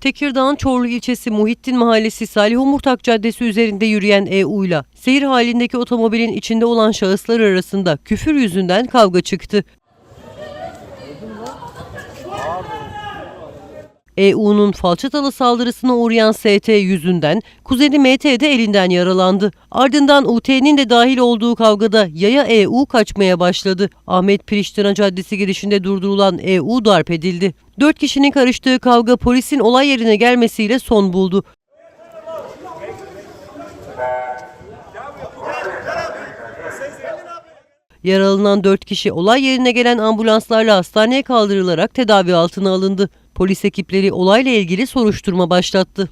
Tekirdağ'ın Çorlu ilçesi Muhittin Mahallesi Salih Umurtak Caddesi üzerinde yürüyen EU'yla seyir halindeki otomobilin içinde olan şahıslar arasında küfür yüzünden kavga çıktı. EU'nun falçatalı saldırısına uğrayan ST yüzünden kuzeni MT de elinden yaralandı. Ardından UT'nin de dahil olduğu kavgada yaya EU kaçmaya başladı. Ahmet Priştina Caddesi girişinde durdurulan EU darp edildi. Dört kişinin karıştığı kavga polisin olay yerine gelmesiyle son buldu. Yaralanan 4 kişi olay yerine gelen ambulanslarla hastaneye kaldırılarak tedavi altına alındı. Polis ekipleri olayla ilgili soruşturma başlattı.